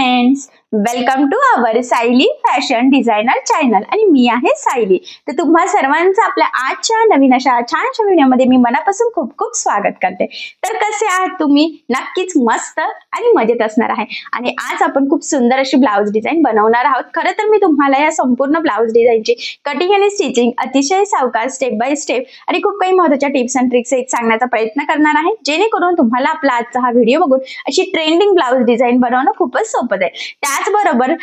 friends. Welcome to our Sayali fashion designer channel आणि मी आहे सायली तर तुम्हा सर्वांचं आपल्या आजच्या नवीन अशा छानशा व्हिडिओमध्ये मी मनापासून खूप खूप स्वागत करते. तर कसे आहात तुम्ही? नक्कीच मस्त आणि मजेत असणार आहे. आणि आज आपण खूप सुंदर अशी ब्लाऊज डिझाईन बनवणार आहोत. खरं तर मी तुम्हाला या संपूर्ण ब्लाऊज डिझाईनची कटिंग आणि स्टिचिंग अतिशय सावकार स्टेप बाय स्टेप आणि खूप काही महत्त्वाच्या टिप्स अँड ट्रिक्स सांगण्याचा प्रयत्न करणार आहे. जेणेकरून तुम्हाला आपला आजचा हा व्हिडिओ बघून अशी ट्रेंडिंग ब्लाऊज डिझाईन बनवणं खूपच सोपं जाईल. त्याचबरोबर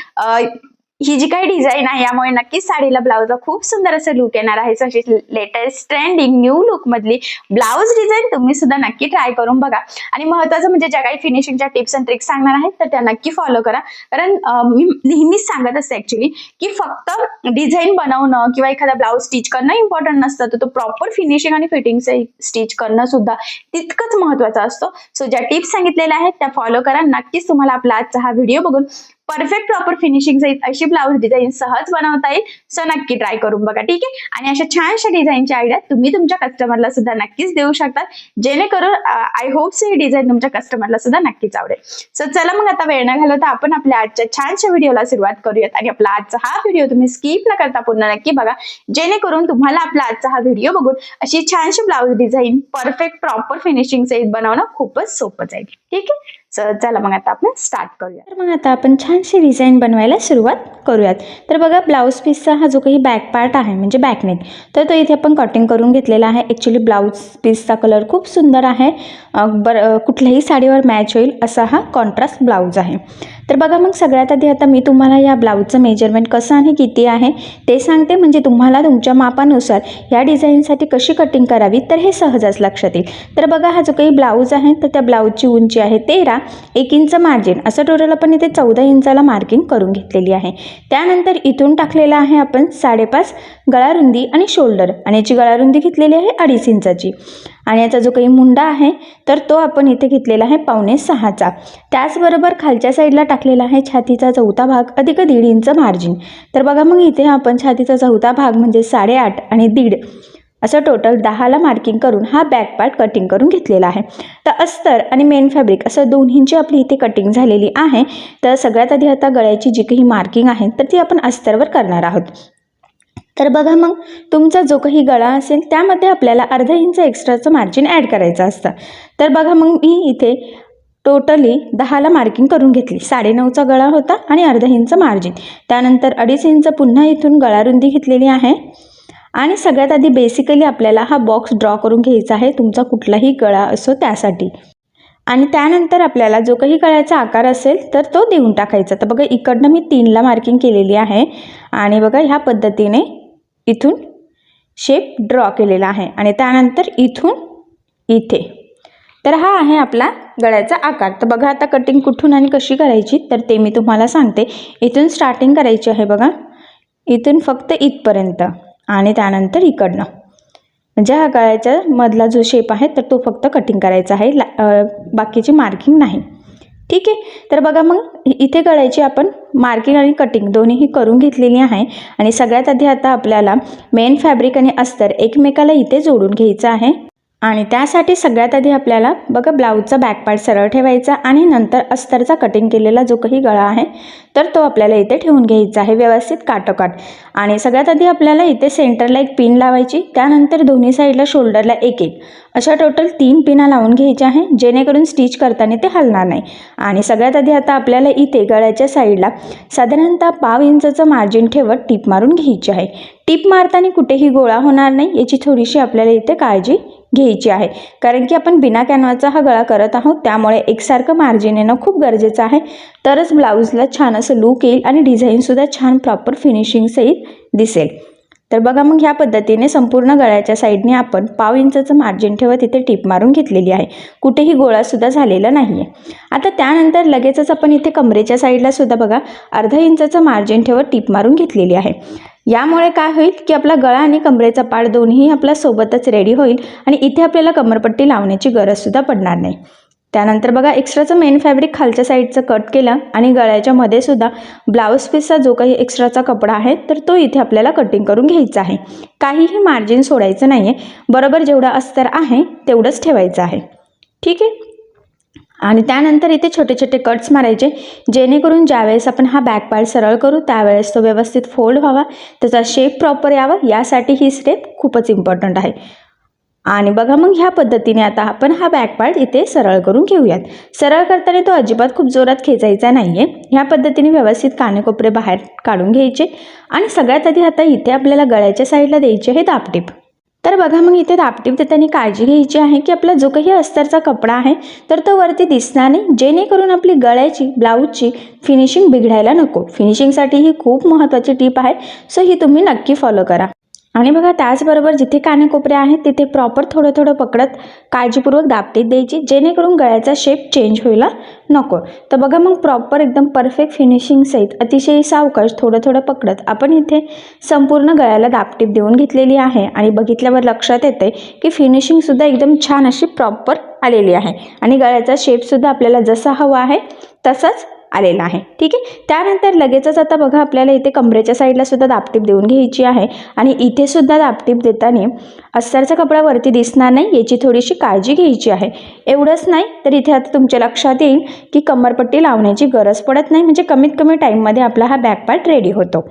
ही जी काही डिझाईन आहे यामुळे नक्कीच साडीला ब्लाऊजला खूप सुंदर असं लुक येणार आहे. अशी लेटेस्ट ट्रेंडिंग न्यू लुक मधली ब्लाऊज डिझाईन तुम्ही सुद्धा नक्की ट्राय करून बघा. आणि महत्वाचं म्हणजे ज्या काही फिनिशिंगच्या टिप्स अँड ट्रिक्स सांगणार आहेत तर त्या नक्की फॉलो करा. कारण मी नेहमीच सांगत असते ऍक्च्युली की फक्त डिझाईन बनवणं किंवा एखादा ब्लाऊज स्टिच करणं इम्पॉर्टंट नसतं. तर तो प्रॉपर फिनिशिंग आणि फिटिंग स्टिच करणं सुद्धा तितकंच महत्वाचं असतं. सो ज्या टिप्स सांगितलेल्या आहेत त्या फॉलो करा. नक्कीच तुम्हाला आपला आजचा हा व्हिडिओ बघून परफेक्ट प्रॉपर फिनिशिंग सहित अशी ब्लाऊज डिझाईन सहज बनवता येईल. सो नक्की ट्राय करून बघा ठीक आहे? आणि अशा छानशा डिझाईनच्या आयडिया तुम्ही तुमच्या कस्टमरला सुद्धा नक्कीच देऊ शकतात. जेणेकरून आय होप ही डिझाईन तुमच्या कस्टमरला सुद्धा नक्कीच आवडेल. सो चला मग आता वेळ न घालवता आपण आपल्या आजच्या छानशा व्हिडिओला सुरुवात करूयात. आणि आपला आजचा हा व्हिडिओ तुम्ही स्किप न करता पुन्हा नक्की बघा. जेणेकरून तुम्हाला आपला आजचा हा व्हिडिओ बघून अशी छानशी blouse design perfect proper finishing सहित बनवणं खूपच सोपं जाईल. ठीक आहे? So, चला मग आता आपण स्टार्ट करूया तर मग आता आपण छानशी डिझाईन बनवायला सुरुवात करूयात. तर बघा ब्लाऊज पीसचा हा जो काही बॅक पार्ट आहे म्हणजे बॅकनेक तर तो इथे आपण कटिंग करून घेतलेला आहे. ॲक्च्युली ब्लाऊज पीसचा कलर खूप सुंदर आहे. बर कुठल्याही साडीवर मॅच होईल असा हा कॉन्ट्रास्ट ब्लाऊज आहे. तर बघा मग सगळ्यात आधी आता मी तुम्हाला या ब्लाऊजचं मेजरमेंट कसं आणि किती आहे ते सांगते. म्हणजे तुम्हाला तुमच्या मापानुसार या डिझाईनसाठी कशी कटिंग करावी तर हे सहजच लक्षात येईल. तर बघा हा जो काही ब्लाऊज आहे तर त्या ब्लाऊजची उंची आहे तेरा एक इंच मार्जिन असं टोटल आपण इथे चौदा इंचाला मार्किंग करून घेतलेली आहे. त्यानंतर इथून टाकलेलं आहे आपण साडेपाच गळारुंदी आणि शोल्डर आणि याची गळारुंदी घेतलेली आहे अडीच इंचाची. आणि याचा जो काही मुंडा आहे तर तो आपण इथे घेतलेला आहे पावणे सहाचा. त्याचबरोबर खालच्या साईडला टाकलेला आहे छातीचा चौथा भाग अधिक दीड इंच मार्जिन तर बघा मग इथे आपण छातीचा चौथा भाग म्हणजे साडेआठ आणि दीड असं टोटल दहाला मार्किंग करून हा बॅक पार्ट कटिंग करून घेतलेला आहे. तर अस्तर आणि मेन फॅब्रिक असं दोन्हींची आपली इथे कटिंग झालेली आहे. तर सगळ्यात आधी आता गळ्याची जी काही मार्किंग आहे तर ती आपण अस्तरवर करणार आहोत. तर बघा मग तुमचा जो काही गळा असेल त्यामध्ये आपल्याला अर्धा इंच एक्स्ट्राचं मार्जिन ॲड करायचं असतं. तर बघा मग मी इथे टोटली दहाला मार्किंग करून घेतली. साडेनऊचा गळा होता आणि अर्धा इंच मार्जिन त्यानंतर अडीच इंच पुन्हा इथून गळारुंदी घेतलेली आहे. आणि सगळ्यात आधी बेसिकली आपल्याला हा बॉक्स ड्रॉ करून घ्यायचा आहे तुमचा कुठलाही गळा असो त्यासाठी. आणि त्यानंतर आपल्याला जो काही गळ्याचा आकार असेल तर तो देऊन टाकायचा. तर बघा इकडनं मी तीनला मार्किंग केलेली आहे. आणि बघा ह्या पद्धतीने इथून शेप ड्रॉ केलेला आहे. आणि त्यानंतर इथून इथे. तर हा आहे आपला गळ्याचा आकार. तर बघा आता कटिंग कुठून आणि कशी करायची तर ते मी तुम्हाला सांगते. इथून स्टार्टिंग करायची आहे बघा. इथून फक्त इथपर्यंत आणि त्यानंतर इकडनं. म्हणजे हा गळ्याच्या मधला जो शेप आहे तर तो फक्त कटिंग करायचा आहे. ला बाकीची मार्किंग नाही. ठीक आहे? तर बघा मग इथे गळ्याची आपण मार्किंग आणि कटिंग दोन्हीही करून घेतलेली आहे. आणि सगळ्यात आधी आता आपल्याला मेन फॅब्रिक आणि अस्तर एकमेकाला इथे जोडून घ्यायचं आहे. आणि त्यासाठी सगळ्यात आधी आपल्याला बघा ब्लाऊजचा बॅक पार्ट सरळ ठेवायचा आणि नंतर अस्तरचा कटिंग केलेला जो काही गळा आहे तर तो आपल्याला इथे ठेवून घ्यायचा आहे व्यवस्थित काटोकाट. आणि सगळ्यात आधी आपल्याला इथे सेंटरला एक पिन लावायची त्यानंतर दोन्ही साईडला शोल्डरला एक एक. अशा टोटल तीन पिना लावून घ्यायच्या आहे जेणेकरून स्टिच करताना ते हलणार नाही. आणि सगळ्यात आधी आता आपल्याला इथे गळ्याच्या साईडला साधारणतः पाव इंचाचं मार्जिन ठेवत टीप मारून घ्यायची आहे. टीप मारताना कुठेही गोळा होणार नाही याची थोडीशी आपल्याला इथे काळजी घ्यायची आहे. कारण की आपण बिना कॅनवाचा हा गळा करत आहोत त्यामुळे एकसारखं मार्जिन येणं खूप गरजेचं आहे. तरच ब्लाऊजला छान असं लूक येईल आणि डिझाईनसुद्धा छान प्रॉपर फिनिशिंगसहित दिसेल. तर बघा मग ह्या पद्धतीने संपूर्ण गळ्याच्या साईडने आपण पाव इंचाचं मार्जिन ठेवत इथे टीप मारून घेतलेली आहे. कुठेही गोळासुद्धा झालेला नाही आहे आता त्यानंतर लगेचच आपण इथे कमरेच्या साईडला सुद्धा बघा अर्धा इंचाचं मार्जिन ठेवत टीप मारून घेतलेली आहे. यामुळे काय होईल की आपला गळा आणि कमरेचा पाड दोन्ही आपला सोबतच रेडी होईल आणि इथे आपल्याला कमरपट्टी लावण्याची गरजसुद्धा पडणार नाही. त्यानंतर बघा एक्स्ट्राचं मेन फॅब्रिक खालच्या साईडचं कट केलं आणि गळ्याच्या मध्ये सुद्धा ब्लाऊज पीसचा जो काही एक्स्ट्राचा कपडा आहे तर तो इथे आपल्याला कटिंग करून घ्यायचा आहे. काहीही मार्जिन सोडायचं नाही आहे बरोबर जेवढं अस्तर आहे तेवढंच ठेवायचं आहे. ठीक आहे? आणि त्यानंतर इथे छोटे छोटे कट्स मारायचे जेणेकरून ज्यावेळेस आपण हा बॅक पार्ट सरळ करू त्यावेळेस तो व्यवस्थित फोल्ड व्हावा. त्याचा शेप प्रॉपर यावा यासाठी ही स्टेप खूपच इम्पॉर्टंट आहे. आणि बघा मग ह्या पद्धतीने आता आपण हा बॅक पार्ट इथे सरळ करून घेऊयात. सरळ करताना तो अजिबात खूप जोरात खेचायचा नाही आहे ह्या पद्धतीने व्यवस्थित कानेकोपरे बाहेर काढून घ्यायचे. आणि सगळ्यात आधी आता इथे आपल्याला गळ्याच्या साईडला द्यायचे आहे दापटीप तर बघा मग इथे दापटीप देताना काळजी घ्यायची आहे की आपला जो काही अस्तरचा कपडा आहे तर तो वरती दिसणार नाही. जेणेकरून आपली गळ्याची ब्लाऊजची फिनिशिंग बिघडायला नको. फिनिशिंगसाठी ही खूप महत्त्वाची टीप आहे. सो ही तुम्ही नक्की फॉलो करा. आणि बघा त्याचबरोबर जिथे कानेकोपरे आहेत तिथे प्रॉपर थोडं थोडं पकडत काळजीपूर्वक दापटीत द्यायची जेणेकरून गळ्याचा शेप चेंज व्हायला नको. तर बघा मग प्रॉपर एकदम परफेक्ट फिनिशिंग सहित अतिशय सावकाश थोडं थोडं पकडत आपण इथे संपूर्ण गळ्याला दापटीप देऊन घेतलेली आहे. आणि बघितल्यावर लक्षात येते की फिनिशिंगसुद्धा एकदम छान अशी प्रॉपर आलेली आहे. आणि गळ्याचा शेपसुद्धा आपल्याला जसा हवा आहे तसाच आलेला आहे. ठीक आहे? त्यानंतर लगेचच आता बघा आपल्याला इथे कमरेच्या साईडला सुद्धा दापटीप देऊन घ्यायची आहे. आणि इथे सुद्धा दापटीप देताना अस्तरचा कपडा वरती दिसणार नाही याची थोडीशी काळजी घ्यायची आहे. एवढंच नाही तर इथे आता तुमच्या लक्षात येईल की कमरपट्टी लावण्याची गरज पडत नाही म्हणजे कमीत कमी टाईममध्ये आपला हा बॅक पार्ट रेडी होतो.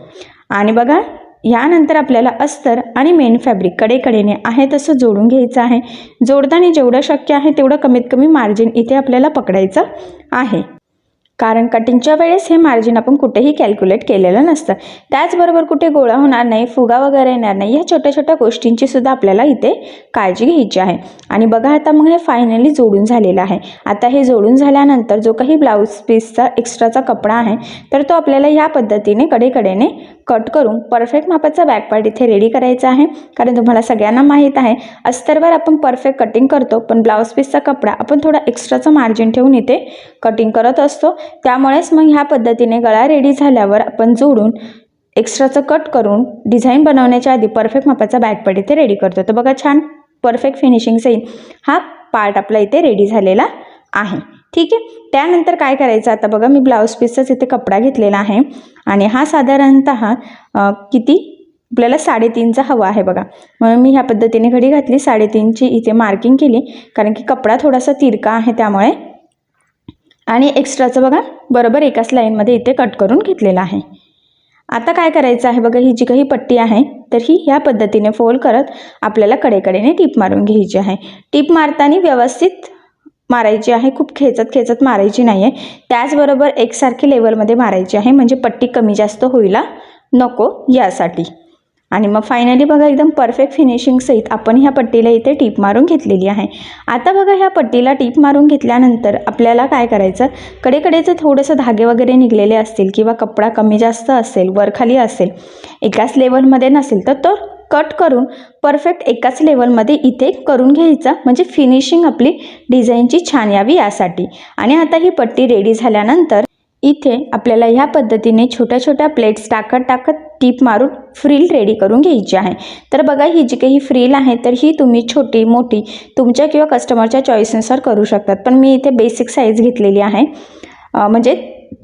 आणि बघा यानंतर आपल्याला अस्तर आणि मेन फॅब्रिक कडेकडेने आहे तसं जोडून घ्यायचं आहे. जोडताना जेवढं शक्य आहे तेवढं कमीत कमी मार्जिन इथे आपल्याला पकडायचं आहे. कारण कटिंगच्या वेळेस हे मार्जिन आपण कुठेही कॅल्क्युलेट केलेलं नसतं. त्याचबरोबर कुठे गोळा होणार नाही फुगा वगैरे येणार नाही ह्या छोट्या छोट्या गोष्टींची सुद्धा आपल्याला इथे काळजी घ्यायची आहे. आणि बघा आता मग हे फायनली जोडून झालेलं आहे. आता हे जोडून झाल्यानंतर जो काही ब्लाऊज पीसचा एक्स्ट्राचा कपडा आहे तर तो आपल्याला ह्या पद्धतीने कडेकडेने कट करून परफेक्ट मापाचा बॅकपार्ट इथे रेडी करायचा आहे. कारण तुम्हाला सगळ्यांना माहीत आहे अस्तरवर आपण परफेक्ट कटिंग करतो पण ब्लाऊज पीसचा कपडा आपण थोडा एक्स्ट्राचं मार्जिन ठेवून इथे कटिंग करत असतो. त्यामुळेच मग ह्या पद्धतीने गळा रेडी झाल्यावर आपण जोडून एक्स्ट्राचं कट करून डिझाईन बनवण्याच्या आधी परफेक्ट मापाचा बॅकपट इथे रेडी करतो. तर बघा छान परफेक्ट फिनिशिंग येईल हा पार्ट आपला इथे रेडी झालेला आहे. ठीक आहे? त्यानंतर काय करायचं? आता बघा मी ब्लाऊज पीसचाच इथे कपडा घेतलेला आहे आणि हा साधारणत किती? आपल्याला साडेतीनचा हवा आहे बघा. म्हणून मी ह्या पद्धतीने घडी घातली साडेतीनची इथे मार्किंग केली कारण की कपडा थोडासा तिरका आहे त्यामुळे आणि एक्स्ट्राचं बघा बरोबर एकाच लाईनमध्ये इथे कट करून घेतलेलं आहे. आता काय करायचं आहे बघा ही जी काही पट्टी आहे तर ही ह्या पद्धतीने फोल्ड करत आपल्याला कडेकडेने टीप मारून घ्यायची आहे. टीप मारताना व्यवस्थित मारायची आहे खूप खेचत खेचत मारायची नाही आहे त्याचबरोबर एकसारखी लेवलमध्ये मारायची आहे म्हणजे पट्टी कमी जास्त होईला नको यासाठी. आणि मग फायनली बघा एकदम परफेक्ट फिनिशिंग सहित आपण ह्या पट्टीला इथे टीप मारून घेतलेली आहे. आता बघा ह्या पट्टीला टीप मारून घेतल्यानंतर आपल्याला काय करायचं? कडेकडेचं थोडंसं धागे वगैरे निघलेले असतील किंवा कपडा कमी जास्त असेल वरखाली असेल एकाच लेवलमध्ये नसेल तर तो कट करून परफेक्ट एकाच लेवलमध्ये इथे करून घ्यायचा. म्हणजे फिनिशिंग आपली डिझाईनची छान यावी यासाठी. आणि आता ही पट्टी रेडी झाल्यानंतर इथे आपल्याला ह्या पद्धतीने छोट्या छोट्या प्लेट्स टाकत टाकत टीप मारून फ्रील रेडी करून घ्यायची आहे. तर बघा ही जी काही फ्रील आहे तर ही तुम्ही छोटी मोठी तुमच्या किंवा कस्टमरच्या चॉईसनुसार करू शकतात. पण मी इथे बेसिक साईज घेतलेली आहे. म्हणजे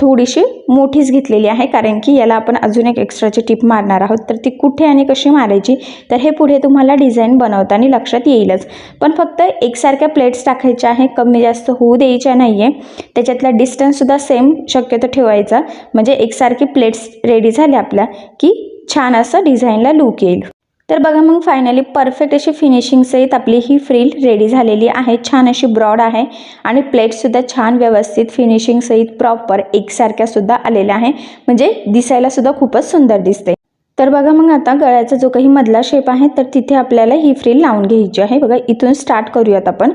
थोडीशी मोठीच घेतलेली आहे कारण की याला आपण अजून एक एक्स्ट्राची टिप मारणार आहोत. तर ती कुठे आणि कशी मारायची? तर हे पुढे तुम्हाला डिझाईन बनवताना लक्षात येईलच. पण फक्त एकसारख्या प्लेट्स टाकायच्या आहे कमी जास्त होऊ द्यायच्या नाही आहे त्याच्यातला डिस्टन्ससुद्धा सेम शक्यतो ठेवायचा. म्हणजे एकसारखी प्लेट्स रेडी झाल्या आपल्या की छान असं डिझाईनला लूक येईल. तर बघा मग फायनली परफेक्ट अशी फिनिशिंग सहित आपली ही फ्रील रेडी झालेली आहे. छान अशी ब्रॉड आहे आणि प्लेटसुद्धा छान व्यवस्थित फिनिशिंग सहित प्रॉपर एकसारख्यासुद्धा आलेल्या आहे. म्हणजे दिसायला सुद्धा खूपच सुंदर दिसते तर बघा मग आता गळ्याचा जो काही मधला शेप आहे तर तिथे आपल्याला ही फ्रील लावून घ्यायची आहे. बघा इथून स्टार्ट करूयात आपण.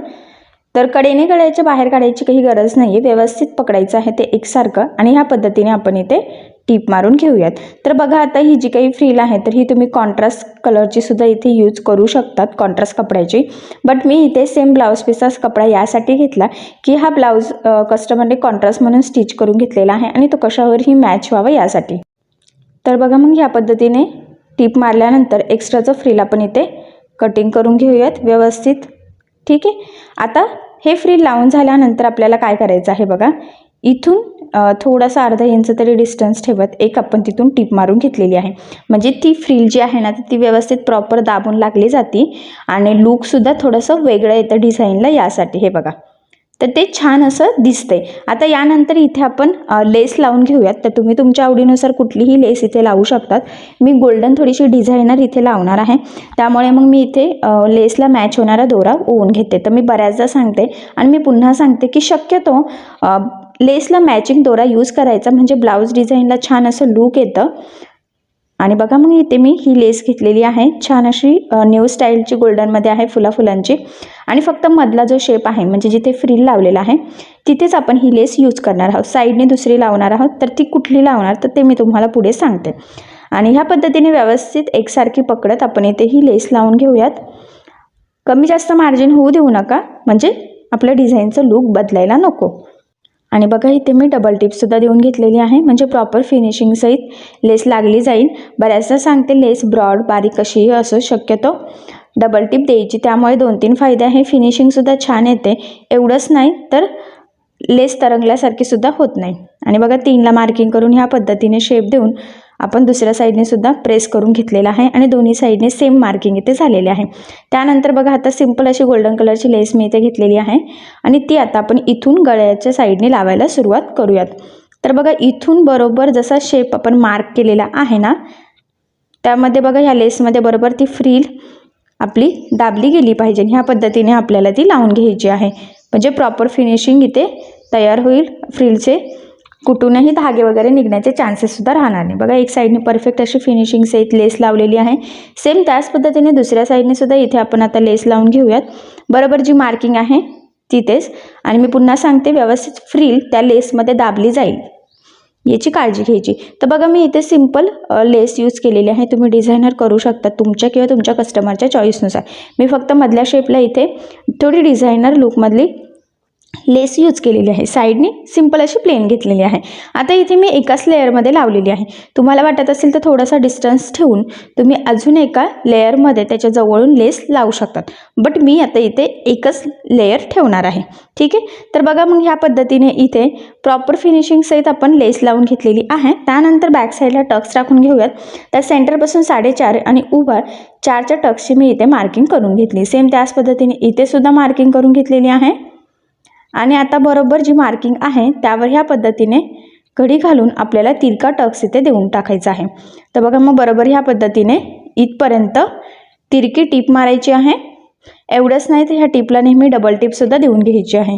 तर कडेने गळ्याच्या बाहेर काढायची काही गरज नाही आहे व्यवस्थित पकडायचं आहे ते एकसारखं आणि ह्या पद्धतीने आपण इथे टीप मारून घेऊयात. तर बघा आता ही जी काही फ्रील आहे तर ही तुम्ही कॉन्ट्रास्ट कलरची सुद्धा इथे यूज करू शकतात कॉन्ट्रास्ट कपड्याची. बट मी इथे सेम ब्लाऊज पीसचाच कपडा यासाठी घेतला की हा ब्लाऊज कस्टमरने कॉन्ट्रास्ट म्हणून स्टिच करून घेतलेला आहे आणि तो कशावरही मॅच व्हावा यासाठी. तर बघा मग ह्या पद्धतीने टीप मारल्यानंतर एक्स्ट्राचं फ्रील आपण इथे कटिंग करून घेऊयात व्यवस्थित. ठीक आहे? आता हे फ्रील लावून झाल्यानंतर आपल्याला काय करायचं आहे बघा? इथून थोडासा अर्धा इंच तरी डिस्टन्स ठेवत एक आपण तिथून टीप मारून घेतलेली आहे. म्हणजे ती फ्रील जी आहे ना ती- ती व्यवस्थित प्रॉपर दाबून लागली जाते आणि लूकसुद्धा थोडंसं वेगळं येतं डिझाईनला यासाठी हे बघा. तर ते छान असं दिसते आता यानंतर इथे आपण लेस लावून घेऊयात. तर तुम्ही तुमच्या आवडीनुसार कुठलीही लेस इथे लावू शकतात. मी गोल्डन थोडीशी डिझायनर इथे लावणार आहे. त्यामुळे मग मी इथे लेसला मॅच होणारा दोरा ओवून घेते. तर मी बऱ्याचदा सांगते आणि मी पुन्हा सांगते की शक्यतो लेसला मॅचिंग दोरा यूज करायचा. म्हणजे ब्लाऊज डिझाईनला छान असं लूक येतं. आणि बघा मग इथे मी ही लेस घेतलेली आहे. छान अशी न्यू स्टाईलची गोल्डनमध्ये आहे फुला फुलांची आणि फक्त मधला जो शेप आहे म्हणजे जिथे फ्रिल लावलेला आहे तिथेच आपण ही लेस यूज करणार आहोत. साईडने दुसरी लावणार आहोत तर ती कुठली लावणार तर ते मी तुम्हाला पुढे सांगते. आणि ह्या पद्धतीने व्यवस्थित एकसारखी पकडत आपण इथे ही लेस लावून घेऊयात. कमी जास्त मार्जिन होऊ देऊ नका म्हणजे आपल्या डिझाईनचं लूक बदलायला नको. आणि बघा इथे मी डबल टिपसुद्धा देऊन घेतलेली आहे. म्हणजे प्रॉपर फिनिशिंगसहित लेस लागली जाईल. बऱ्याचदा सांगते लेस ब्रॉड बारीक कशीही असो शक्यतो. डबल टिप द्यायची त्यामुळे दोन तीन फायदे आहे. फिनिशिंगसुद्धा छान येते. एवढंच नाही तर लेस तरंगल्यासारखी सुद्धा होत नाही. आणि बघा तीनला मार्किंग करून ह्या पद्धतीने शेप देऊन आपण दुसऱ्या साईडने सुद्धा प्रेस करून घेतलेला आहे आणि दोन्ही साईडने सेम मार्किंग इथे झालेले आहे. त्यानंतर बघा आता सिंपल अशी गोल्डन कलरची लेस मी इथे घेतलेली आहे आणि ती आता आपण इथून गळ्याच्या साईडने लावायला सुरुवात करूयात. तर बघा इथून बरोबर जसा शेप आपण मार्क केलेला आहे ना त्यामध्ये बघा ह्या लेसमध्ये बरोबर ती फ्रील आपली दाबली गेली पाहिजे ह्या पद्धतीने आपल्याला ती लावून घ्यायची आहे. म्हणजे प्रॉपर फिनिशिंग इथे तयार होईल फ्रीलचे कुठूनही धागे वगैरे निघण्याचे चान्सेससुद्धा राहणार नाही. बघा एक साईडने परफेक्ट अशी फिनिशिंग सहित लेस लावलेली आहे. सेम त्याच पद्धतीने दुसऱ्या साईडने सुद्धा इथे आपण आता लेस लावून घेऊयात. बरोबर जी मार्किंग आहे तिथेच. आणि मी पुन्हा सांगते व्यवस्थित फ्रील त्या लेसमध्ये दाबली जाईल. याची काळजी घ्यायची. तर बघा मी इथे सिंपल लेस यूज केलेली आहे. तुम्ही डिझायनर करू शकता तुमच्या किंवा तुमच्या कस्टमरच्या चॉईसनुसार मी फक्त मधल्या शेपला इथे थोडी डिझायनर लुकमधली लेस यूज केलेली आहे. साईडने सिंपल अशी प्लेन घेतलेली आहे. आता इथे मी एकाच लेअरमध्ये लावलेली आहे. तुम्हाला वाटत असेल तर थोडासा डिस्टन्स ठेवून तुम्ही अजून एका लेअरमध्ये त्याच्या जवळून लेस लावू शकतात. बट मी आता इथे एकच लेअर ठेवणार आहे. ठीक आहे? तर बघा मग ह्या पद्धतीने इथे प्रॉपर फिनिशिंग सहित आपण लेस लावून घेतलेली आहे. त्यानंतर बॅक साईडला टक्स टाकून घेऊयात. त्या सेंटरपासून साडेचार आणि उभा चारच्या टक्सची मी इथे मार्किंग करून घेतली. सेम त्याच पद्धतीने इथे सुद्धा मार्किंग करून घेतलेली आहे. आणि आता बरोबर जी मार्किंग आहे त्यावर ह्या पद्धतीने घडी घालून आपल्याला तिरका टक्स इथे देऊन टाकायचा आहे. तर बघा मग बरोबर ह्या पद्धतीने इथपर्यंत तिरकी टीप मारायची आहे. एवढंच नाही तर ह्या टीपला नेहमी डबल टीपसुद्धा देऊन घ्यायची आहे.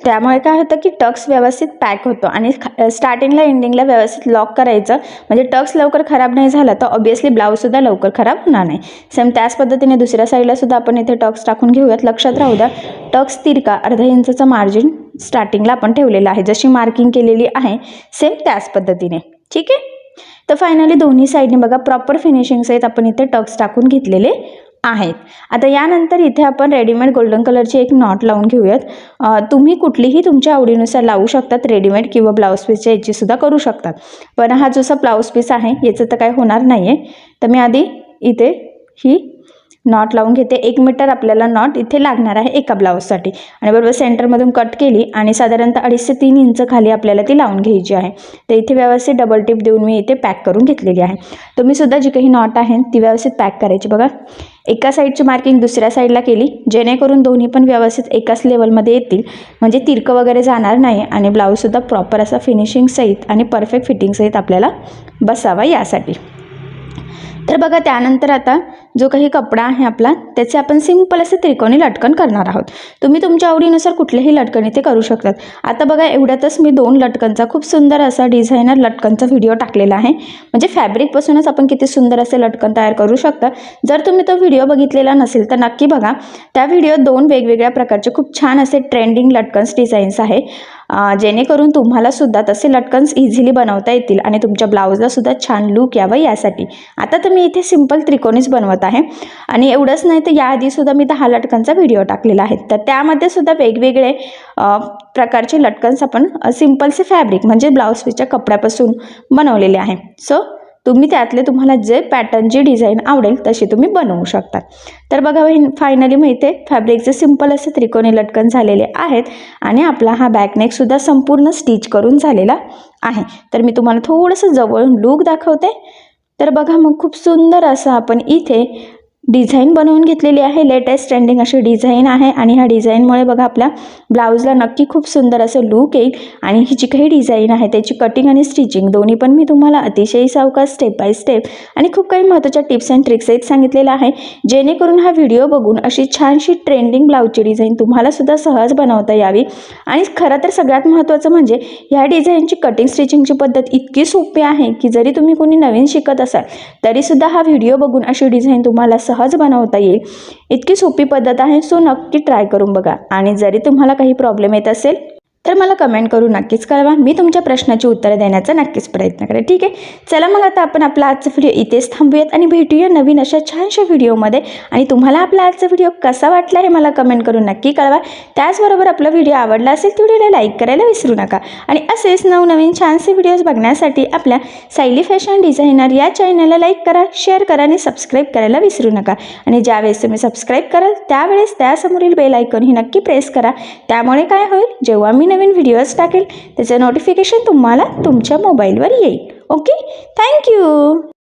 त्यामुळे काय होतं की टक्स व्यवस्थित पॅक होतो आणि स्टार्टिंगला एंडिंगला व्यवस्थित लॉक करायचं. म्हणजे टक्स लवकर खराब नाही झाला तर ऑब्वियसली ब्लाऊजसुद्धा लवकर खराब होणार नाही. सेम त्याच पद्धतीने दुसऱ्या साईडलासुद्धा आपण इथे टक्स टाकून घेऊयात. लक्षात राहू द्या टक्स तिरका अर्धा इंचचं मार्जिन स्टार्टिंगला आपण ठेवलेलं आहे. जशी मार्किंग केलेली आहे सेम त्याच पद्धतीने. ठीक आहे? तर फायनली दोन्ही साईडने बघा प्रॉपर फिनिशिंग सहित आपण इथे टक्स टाकून घेतलेले आहेत. आता यानंतर इथे आपण रेडीमेड गोल्डन कलरची एक नॉट लावून घेऊयात. तुम्ही कुठलीही तुमच्या आवडीनुसार लावू शकतात रेडीमेड किंवा ब्लाऊज पीसच्या याची सुद्धा करू शकतात. पण हा जसा ब्लाऊज पीस आहे याचं तर काय होणार नाही आहे तर मी आधी इथे ही नॉट लावून घेते. एक मीटर आपल्याला नॉट इथे लागणार आहे एका ब्लाऊजसाठी. आणि बरोबर सेंटरमधून कट केली आणि साधारणतः अडीच ते तीन इंच खाली आपल्याला ती लावून घ्यायची आहे. तर इथे व्यवस्थित डबल टिप देऊन मी इथे पॅक करून घेतलेली आहे. तुम्ही सुद्धा जी काही नॉट आहे ती व्यवस्थित पॅक करायची. बघा एका साईडची मार्किंग दुसऱ्या साईडला केली जेणेकरून दोन्ही पण व्यवस्थित एकाच लेवलमध्ये येतील. म्हणजे तिरकं वगैरे जाणार नाही आणि ब्लाऊजसुद्धा प्रॉपर असा फिनिशिंग सहित आणि परफेक्ट फिटिंगसहित आपल्याला बसावा यासाठी. तर बघा त्यानंतर आता जो काही कपडा आहे आपला त्याचे आपण सिंपल असे त्रिकोणी लटकन करणार आहोत. तुम्ही तुमच्या आवडीनुसार कुठलेही लटकन इथे करू शकतात. आता बघा एवढ्यातच मी दोन लटकनचा खूप सुंदर असा डिझायनर लटकनचा व्हिडिओ टाकलेला आहे. म्हणजे फॅब्रिकपासूनच आपण किती सुंदर असे लटकन तयार करू शकता. जर तुम्ही तो व्हिडिओ बघितलेला नसेल तर नक्की बघा. त्या व्हिडिओत दोन वेगवेगळ्या प्रकारचे खूप छान असे ट्रेंडिंग लटकन्स डिझाईन्स आहे. जेणेकरून तुम्हालासुद्धा तसे लटकन्स इझिली बनवता येतील आणि तुमच्या ब्लाऊजलासुद्धा छान लूक यावं यासाठी. आता तर मी इथे सिंपल त्रिकोणीच बनवत आहे. आणि एवढंच नाही तर याआधीसुद्धा मी दहा लटकनचा व्हिडिओ टाकलेला आहे. तर त्यामध्ये सुद्धा वेगवेगळे प्रकारचे लटकन्स आपण सिंपलचे फॅब्रिक म्हणजे ब्लाऊज पीसच्या कपड्यापासून बनवलेले आहे. सो तुम्ही त्यातले तुम्हाला जे पॅटर्न जी डिझाईन आवडेल तशी तुम्ही बनवू शकता. तर बघा फायनली माहिती आहे फॅब्रिकचे सिंपल असे त्रिकोणी लटकन झालेले आहेत आणि आपला हा बॅकनेकसुद्धा संपूर्ण स्टिच करून झालेला आहे. तर मी तुम्हाला थोडंसं जवळून लूक दाखवते. तर बघा मग खूप सुंदर असं आपण इथे डिझाईन बनवून घेतलेली आहे. लेटेस्ट ट्रेंडिंग अशी डिझाईन आहे आणि ह्या डिझाईनमुळे बघा आपल्या ब्लाऊजला नक्की खूप सुंदर असं लूक येईल आणि ही जी काही डिझाईन आहे त्याची कटिंग आणि स्टिचिंग दोन्ही पण मी तुम्हाला अतिशय सावकाश स्टेप बाय स्टेप आणि खूप काही महत्त्वाच्या टिप्स अँड ट्रिक्स आहेत सांगितलेलं आहे. जेणेकरून हा व्हिडिओ बघून अशी छानशी ट्रेंडिंग ब्लाऊजची डिझाईन तुम्हालासुद्धा सहज बनवता यावी. आणि खरं तर सगळ्यात महत्त्वाचं म्हणजे ह्या डिझाईनची कटिंग स्टिचिंगची पद्धत इतकी सोपी आहे की जरी तुम्ही कोणी नवीन शिकत असाल तरीसुद्धा हा व्हिडिओ बघून अशी डिझाईन तुम्हाला सहज बनवता येईल. इतकी सोपी पद्धत आहे सो नक्की ट्राय करून बघा. आणि जरी तुम्हाला काही प्रॉब्लेम येत असेल तर मला कमेंट करून नक्कीच कळवा. मी तुमच्या प्रश्नाची उत्तरं देण्याचा नक्कीच प्रयत्न करेन. ठीक आहे? चला मग आता आपण आपला आजचा व्हिडिओ इथेच थांबूयात आणि भेटूया नवीन अशा छानशा व्हिडिओमध्ये आणि तुम्हाला आपला आजचा व्हिडिओ कसा वाटला हे मला कमेंट करून नक्की कळवा. त्याचबरोबर आपला व्हिडिओ आवडला असेल तर व्हिडिओला लाईक करायला विसरू नका. आणि असेच नवनवीन छानसे व्हिडिओज बघण्यासाठी आपल्या सायली फॅशन डिझायनर या चॅनलला लाईक करा शेअर करा आणि सबस्क्राईब करायला विसरू नका. आणि ज्यावेळेस तुम्ही सबस्क्राईब कराल त्यावेळेस त्यासमोरील बेल आयकॉन ही नक्की प्रेस करा. त्यामुळे काय होईल? जेव्हा मी नवीन व्हिडिओज टाकेल त्याचं नोटिफिकेशन तुम्हाला तुमच्या मोबाईलवर येईल. Okay thank you